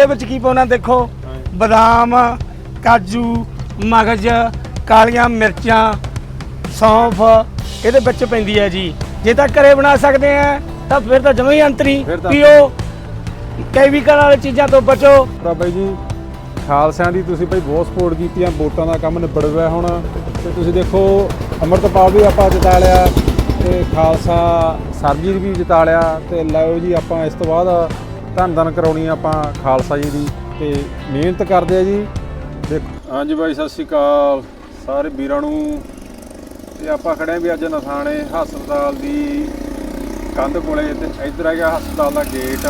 ਇਹਦੇ ਵਿੱਚ ਕੀ ਪਾਉਣਾ ਦੇਖੋ? ਬਦਾਮ ਕਾਜੂ ਮਗਜ ਕਾਲੀਆਂ ਮਿਰਚਾਂ ਸੌਂਫ ਇਹਦੇ ਵਿੱਚ ਪੈਂਦੀ ਹੈ ਜੀ। ਜੇ ਤਾਂ ਘਰੇ ਬਣਾ ਸਕਦੇ ਆ ਤਾਂ ਫਿਰ ਤਾਂ ਜਮਾਂ ਹੀ ਅੰਤਰੀ। ਫਿਰ ਤਾਂ- ਪੀਓ। ਕੈਮੀਕਲ ਵਾਲੀ ਚੀਜ਼ਾਂ ਤੋਂ ਬਚੋ। ਤਾਂ ਬਾਈ ਜੀ ਖਾਲਸਿਆਂ ਦੀ ਤੁਸੀਂ ਬਾਈ ਬਹੁਤ ਸਪੋਰਟ ਕੀਤੀ ਆ ਵੋਟਾਂ ਦਾ ਕੰਮ ਨਿਬੜ ਗਿਆ ਹੁਣ। ਤੇ ਤੁਸੀਂ ਦੇਖੋ ਅੰਮ੍ਰਿਤਪਾਲ ਵੀ ਆਪਾਂ ਜਿਤਾ ਲਿਆ ਤੇ ਖਾਲਸਾ ਸਰਜੀਤ ਵੀ ਜਿਤਾ ਲਿਆ। ਤੇ ਲਓ ਜੀ ਆਪਾਂ ਇਸ ਤੋਂ ਬਾਅਦ ਧੰਨ ਧੰਨ ਕਰਾਉਣੀ ਆਪਾਂ ਖਾਲਸਾ ਜੀ ਦੀ ਤੇ ਮਿਹਨਤ ਕਰਦੇ ਆ ਜੀ। ਦੇਖੋ। ਹਾਂਜੀ ਬਾਈ, ਸਤਿ ਸ਼੍ਰੀ ਅਕਾਲ। ਸਾਰੇ ਵੀਰਾਂ ਨੂੰ ਤੇ ਆਪਾਂ ਖੜੇ ਆ ਵੀ ਅੱਜ ਨਸਾਣੇ ਹਸਪਤਾਲ ਦੀ ਕੰਧ ਕੋਲੇ ਤੇ ਇੱਧਰ ਹੈਗਾ ਹਸਪਤਾਲ ਦਾ ਗੇਟ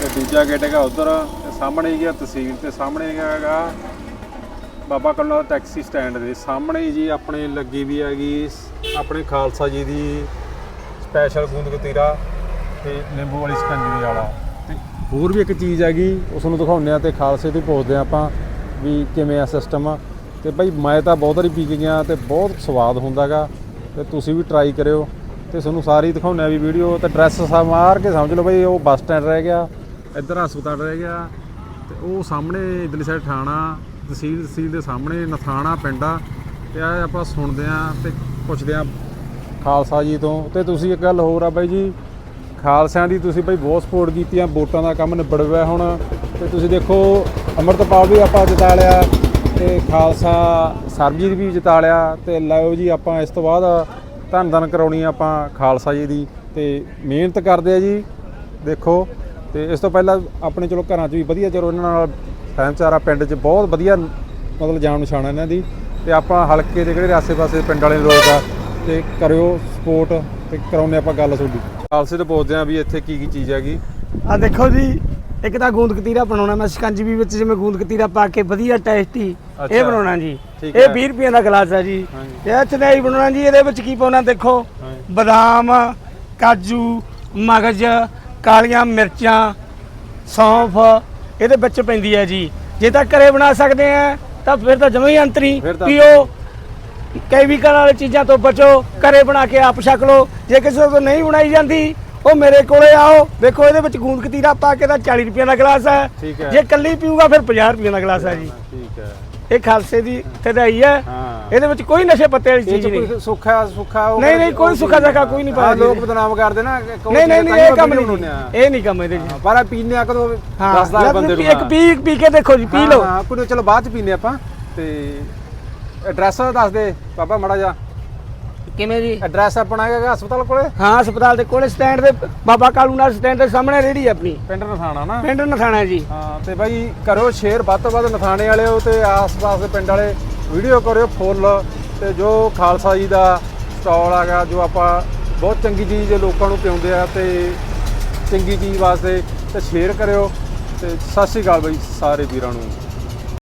ਤੇ ਦੂਜਾ ਗੇਟ ਹੈਗਾ ਉਧਰ ਤੇ ਸਾਹਮਣੇ ਹੀ ਗਿਆ ਤਹਿਸੀਲ ਤੇ ਸਾਹਮਣੇ ਹੈਗਾ ਬਾਬਾ ਕਲੋਨਾ ਟੈਕਸੀ ਸਟੈਂਡ ਦੇ ਸਾਹਮਣੇ ਹੀ ਜੀ ਆਪਣੇ ਲੱਗੀ ਵੀ ਹੈਗੀ ਆਪਣੇ ਖਾਲਸਾ ਜੀ ਦੀ ਸਪੈਸ਼ਲ ਗੂੰਦ ਕਤੀਰਾ ਤੇ ਨਿੰਬੂ ਵਾਲੀ ਸਕੰਜਵੀ ਵਾਲਾ। ਹੋਰ ਵੀ ਇੱਕ ਚੀਜ਼ ਹੈਗੀ ਉਸ ਨੂੰ ਦਿਖਾਉਂਦੇ ਆ ਤੇ ਖਾਲਸੇ ਤੋਂ ਪੁੱਛਦੇ ਆ ਆਪਾਂ ਵੀ ਕਿਵੇਂ ਆ ਸਿਸਟਮ ਆ ਤੇ ਭਾਈ ਮੈਂ ਤਾਂ ਬਹੁਤ ਵਾਰੀ ਪੀ ਕੇ ਗਿਆ ਤੇ ਬਹੁਤ ਸਵਾਦ ਹੁੰਦਾਗਾ ਤੇ ਤੁਸੀਂ ਵੀ ਟਰਾਈ ਕਰਿਓ। ਤੇ ਤੁਹਾਨੂੰ ਸਾਰੀ ਦਿਖਾਉਂਦੇ ਆ ਵੀ ਵੀਡੀਓ ਤੇ ਡਰੈਸ ਮਾਰ ਕੇ ਸਮਝ ਲਓ ਭਾਈ, ਉਹ ਬੱਸ ਸਟੈਂਡ ਰਹਿ ਗਿਆ, ਇੱਧਰ ਹਸਪਤਾਲ ਰਹਿ ਗਿਆ, ਤੇ ਉਹ ਸਾਹਮਣੇ ਇਧਰਲੀ ਸਾਈਡ ਥਾਣਾ ਤਹਿਸੀਲ ਤਹਿਸੀਲ ਦੇ ਸਾਹਮਣੇ ਨਥਾਣਾ ਪਿੰਡ ਆ, ਤੇ ਆ ਆਪਾਂ ਸੁਣਦੇ ਆ ਤੇ ਪੁੱਛਦੇ ਆ ਖਾਲਸਾ ਜੀ ਤੋਂ। ਤੇ ਤੁਸੀਂ ਇੱਕ ਗੱਲ ਹੋਰ ਆ ਬਾਈ ਜੀ ਖਾਲਸਿਆਂ ਦੀ ਤੁਸੀਂ ਬਾਈ ਬਹੁਤ ਸਪੋਰਟ ਕੀਤੀ ਆ, ਵੋਟਾਂ ਦਾ ਕੰਮ ਨਿਬੜ ਗਿਆ ਹੁਣ। ਤੇ ਤੁਸੀਂ ਦੇਖੋ, ਅੰਮ੍ਰਿਤਪਾਲ ਵੀ ਆਪਾਂ ਜਿਤਾ ਲਿਆ ਤੇ ਖਾਲਸਾ ਸਰਬਜੀਤ ਵੀ ਜਿਤਾ ਲਿਆ ਤੇ ਲਓ ਜੀ ਆਪਾਂ ਇਸ ਤੋਂ ਬਾਅਦ ਧੰਨ ਧੰਨ ਕਰਾਉਣੀ ਆਪਾਂ ਖਾਲਸਾ ਜੀ ਦੀ ਤੇ ਮਿਹਨਤ ਕਰਦੇ ਆ ਜੀ, ਦੇਖੋ। ਤੇ ਇਸ ਤੋਂ ਪਹਿਲਾਂ ਆਪਣੇ ਚਲੋ ਘਰਾਂ 'ਚ ਵੀ ਵਧੀਆ ਚਲੋ ਇਹਨਾਂ ਨਾਲ ਸਹਿਮਚਾਰਾ ਪਿੰਡ 'ਚ ਬਹੁਤ ਵਧੀਆ ਮਤਲਬ ਜਾਣ ਪਛਾਣ ਆ ਇਹਨਾਂ ਦੀ। ਤੇ ਆਪਾਂ ਹਲਕੇ ਦੇ ਜਿਹੜੇ ਆਸੇ-ਪਾਸੇ ਪਿੰਡ ਵਾਲੇ ਲੋਕ ਆ, ਤੇ ਕਰਿਓ ਸਪੋਰਟ ਤੇ ਕਰਾਉਂਦੇ ਆਪਾਂ ਗੱਲ ਤੁਹਾਡੀ। ਖਾਲਸੇ ਤੋਂ ਪੁੱਛਦੇ ਆ ਵੀ ਇੱਥੇ ਕੀ ਕੀ ਚੀਜ਼ ਹੈਗੀ ਆ ਦੇਖੋ ਜੀ ਇੱਕ ਤਾਂ ਗੂੰਦ ਕਤੀਰਾ ਬਣਾਉਣਾ ਮੈਂ ਸ਼ਿਕੰਜਵੀ ਵਿੱਚ ਜਿਵੇਂ ਗੂੰਦ ਕਤੀਰਾ ਪਾ ਕੇ ਵਧੀਆ ਟੇਸਟੀ ਇਹ। ਬਣਾਉਣਾ ਜੀ ਇਹ ਹੈ। 20 ਰੁਪਏ ਦਾ ਗਲਾਸ ਹੈ ਜੀ। ਇਹ ਚਨਾਈ ਬਣਾਉਣਾ ਜੀ ਇਹਦੇ ਵਿੱਚ ਕੀ ਪਾਉਣਾ ਦੇਖੋ। ਬਦਾਮ ਕਾਜੂ ਮਗਜ ਕਾਲੀਆਂ ਮਿਰਚਾਂ ਸੌਂਫ ਇਹਦੇ ਵਿੱਚ ਪੈਂਦੀ ਹੈ ਜੀ ਜੇ ਤਾਂ ਘਰੇ ਬਣਾ ਸਕਦੇ ਆ ਤਾਂ ਫਿਰ ਤਾਂ ਜਮਾਂ ਹੀ ਅੰਤਰੀ ਪੀਓ ਕੈਮੀਕਲ ਵਾਲੀ ਚੀਜ਼ਾਂ ਤੋਂ ਬਚੋ ਘਰੇ ਬਣਾ ਕੇ ਆਪ ਛਕ ਲਓ। ਜੇ ਕਿਸੇ ਤੋਂ ਨਹੀਂ ਬਣਾਈ ਜਾਂਦੀ ਉਹ ਮੇਰੇ ਕੋਲੇ ਆਓ। ਦੇਖੋ ਇਹਦੇ ਵਿੱਚ ਗੂੰਦ ਕਤੀਰਾ ਪਾ ਕੇ ਤਾਂ 40 ਰੁਪਏ ਦਾ ਗਲਾਸ ਹੈ। ਜੇ ਕੱਲੀ ਪੀਊਗਾ ਫਿਰ 50 ਰੁਪਏ ਦਾ ਗਲਾਸ ਹੈ ਜੀ। ਠੀਕ ਹੈ। ਇਹ ਖਾਲਸੇ ਦੀ ਤਦਾਈ ਹੈ। ਇਹਦੇ ਵਿੱਚ ਕੋਈ ਨਸ਼ੇ ਪੱਤੇ ਵਾਲੀ ਚੀਜ਼ ਨਹੀਂ। ਕੋਈ ਸੁੱਖਾ ਸੁੱਖਾ ਨਹੀਂ, ਨਹੀਂ, ਕੋਈ ਸੁੱਖਾ ਸਾਖਾ ਕੋਈ ਨਹੀਂ ਪਾਇਆ ਲੋਕ। ਬਦਨਾਮ ਕਰਦੇ ਨਾ ਨਹੀਂ ਨਹੀਂ ਨਹੀਂ ਇਹ ਕੰਮ ਨਹੀਂ। ਇਹ ਨਹੀਂ ਕੰਮ ਇਹਦੇ ਜੀ। ਪਰ ਆ ਪੀਨੇ ਆ ਕਦੋਂ? ਹਾਂ। ਦੱਸਦਾ ਜਦ ਬੰਦੇ ਨੂੰ ਇੱਕ ਪੀ ਪੀ ਕੇ ਦੇਖੋ ਜੀ ਪੀ ਲਓ। ਹਾਂ ਕੋਈ ਚਲੋ ਬਾਅਦ ਚ ਪੀਨੇ ਆਪਾਂ। ਤੇ ਐਡਰੈਸ ਦੱਸ ਦੇ ਬਾਬਾ ਮੜਾ ਜਾ ਕਿਵੇਂ ਜੀ? ਐਡਰੈਸ ਆਪਣਾ ਹੈਗਾ ਹਸਪਤਾਲ ਕੋਲੇ? ਹਾਂ ਹਸਪਤਾਲ ਦੇ ਕੋਲੇ ਸਟੈਂਡ ਦੇ ਬਾਬਾ ਕਾਲੂ ਨਾਲ ਸਟੈਂਡ ਦੇ ਸਾਹਮਣੇ ਰੇੜੀ ਹੈ ਆਪਣੀ। ਪਿੰਡ ਨਥਾਣਾ ਨਾ? ਪਿੰਡ ਨਥਾਣਾ ਜੀ। ਹਾਂ ਤੇ ਬਾਈ ਕਰੋ ਸ਼ੇਅਰ ਵੱਧ ਤੋਂ ਵੱਧ ਨਥਾਣੇ ਵਾਲਿਓ ਤੇ ਆਸ-ਪਾਸ ਦੇ ਪਿੰਡ ਵਾਲੇ ਵੀਡੀਓ ਕਰਿਓ ਫੁੱਲ ਤੇ ਜੋ ਖਾਲਸਾ ਜੀ ਦਾ ਸਟਾਲ ਹੈਗਾ ਜੋ ਆਪਾਂ ਬਹੁਤ ਚੰਗੀ ਚੀਜ਼ ਲੋਕਾਂ ਨੂੰ ਪਿਆਉਂਦੇ ਆ ਤੇ ਚੰਗੀ ਚੀਜ਼ ਵਾਸਤੇ ਤੇ ਸ਼ੇਅਰ ਕਰਿਓ। ਤੇ ਸਤਿ ਸ਼੍ਰੀ ਅਕਾਲ ਬਾਈ ਸਾਰੇ ਵੀਰਾਂ ਨੂੰ।